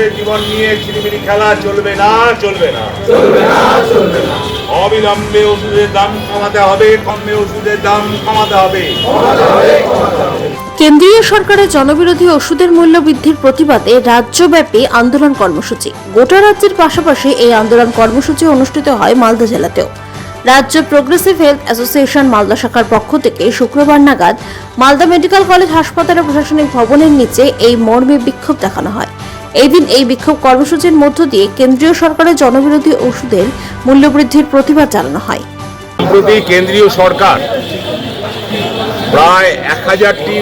মানুষের জীবন নিয়ে ছিনিমিনি খেলা চলবে না চলবে না। অবিলম্বে ওষুধের দাম কমাতে হবে কমে ওষুধের দাম কমাতে হবে। কেন্দ্রীয় সরকারের জনবিরোধী ওষুধের মূল্য বৃদ্ধির প্রতিবাদে রাজ্যব্যাপী আন্দোলন কর্মসূচি। গোটা রাজ্যের পাশাপাশি এই আন্দোলন কর্মসূচি অনুষ্ঠিত হয় মালদা জেলাতেও। রাজ্য প্রোগ্রেসিভ হেলথ অ্যাসোসিয়েশন মালদা শাখার পক্ষ থেকে শুক্রবার নাগাদ মালদা মেডিকেল কলেজ হাসপাতালের প্রশাসনিক ভবনের নিচে এই মর্মে বিক্ষোভ দেখানো হয়। এই দিন এই বিক্ষোভ কর্মসূচির মধ্য দিয়ে কেন্দ্রীয় সরকারের জনবিরোধী ওষুধের মূল্যবৃদ্ধির প্রতিবাদ জানানো হয়। সম্প্রতি কেন্দ্রীয় সরকার প্রায় এক হাজারটি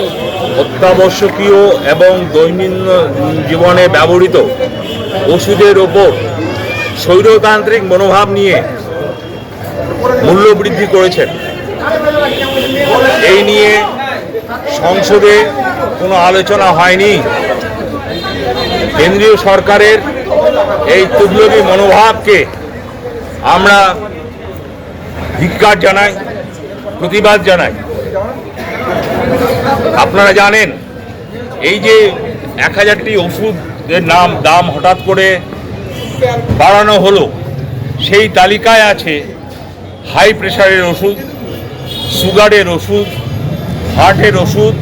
অত্যাবশ্যকীয় এবং দৈনন্দিন জীবনে ব্যবহৃত ওষুধের ওপর স্বৈরতান্ত্রিক মনোভাব নিয়ে মূল্য বৃদ্ধি করেছেন। এই নিয়ে সংসদে কোনো আলোচনা হয়নি। কেন্দ্রীয় সরকারের এই তুগলকি মনোভাবকে আমরা ধিক্কার জানাই, প্রতিবাদ জানাই। আপনারা জানেন, এই যে এক হাজারটি ওষুধের নাম, দাম হঠাৎ করে বাড়ানো হলো, সেই তালিকায় আছে হাই প্রেশারের ওষুধ, সুগারের ওষুধ হার্টের ওষুধ,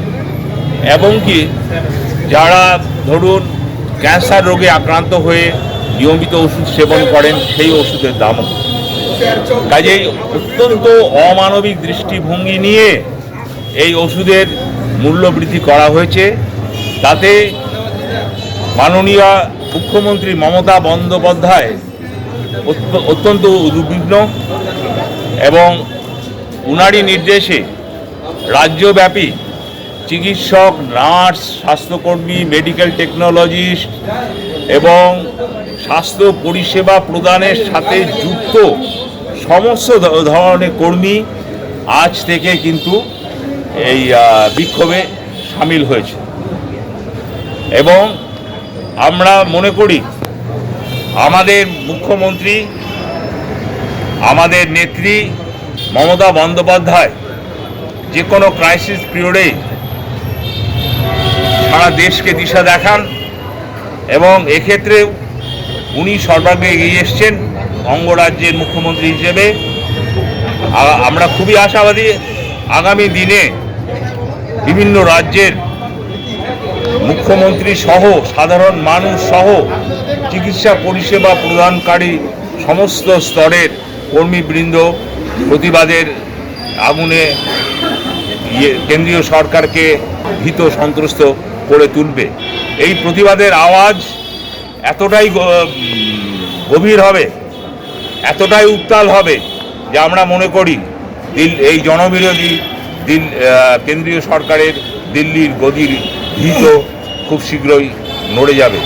এবং কি যারা ধরুন ক্যান্সার রোগে আক্রান্ত হয়ে নিয়মিত ওষুধ সেবন করেন সেই ওষুধের দামও। কাজেই অত্যন্ত অমানবিক দৃষ্টিভঙ্গি নিয়ে এই ওষুধের মূল্য বৃদ্ধি করা হয়েছে। তাতে মাননীয় মুখ্যমন্ত্রী মমতা বন্দ্যোপাধ্যায় অত্য- অত্যন্ত উদ্বিগ্ন এবং উনারই নির্দেশে রাজ্যব্যাপী চিকিৎসক, নার্স, স্বাস্থ্যকর্মী মেডিকেল টেকনোলজিস্ট এবং স্বাস্থ্য পরিষেবা প্রদানের সাথে যুক্ত সমস্ত ধরনের কর্মী আজ থেকে কিন্তু এই বিক্ষোভে সামিল হয়েছে। এবং আমরা মনে করি, আমাদের মুখ্যমন্ত্রী, আমাদের নেত্রী মমতা বন্দ্যোপাধ্যায় যে কোনো ক্রাইসিস পিরিয়ডে সারা দেশকে দিশা দেখান এবং এক্ষেত্রে উনি সর্বাগ্রে এগিয়ে এসছেন অঙ্গরাজ্যের মুখ্যমন্ত্রী হিসেবে। আমরা খুবই আশাবাদী আগামী দিনে বিভিন্ন রাজ্যের মুখ্যমন্ত্রী সহ, সাধারণ মানুষ সহ চিকিৎসা পরিষেবা প্রদানকারী সমস্ত স্তরের কর্মীবৃন্দ প্রতিবাদের আগুনে ইয়ে কেন্দ্রীয় সরকারকে ভীত সন্ত্রস্ত করে তুলবে। এই প্রতিবাদের আওয়াজ এতটাই গভীর হবে, এতটাই উত্তাল হবে যে আমরা মনে করি এই জনবিরোধী দিল কেন্দ্রীয় সরকারের দিল্লির গদির ভীত খুব শীঘ্রই নড়ে যাবে।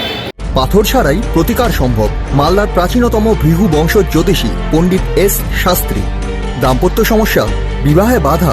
পাথর ছাড়াই প্রতিকার সম্ভব, মালদার প্রাচীনতম ভৃগু বংশ জ্যোতিষী পণ্ডিত এস শাস্ত্রী। দাম্পত্য সমস্যা, বিবাহে বাধা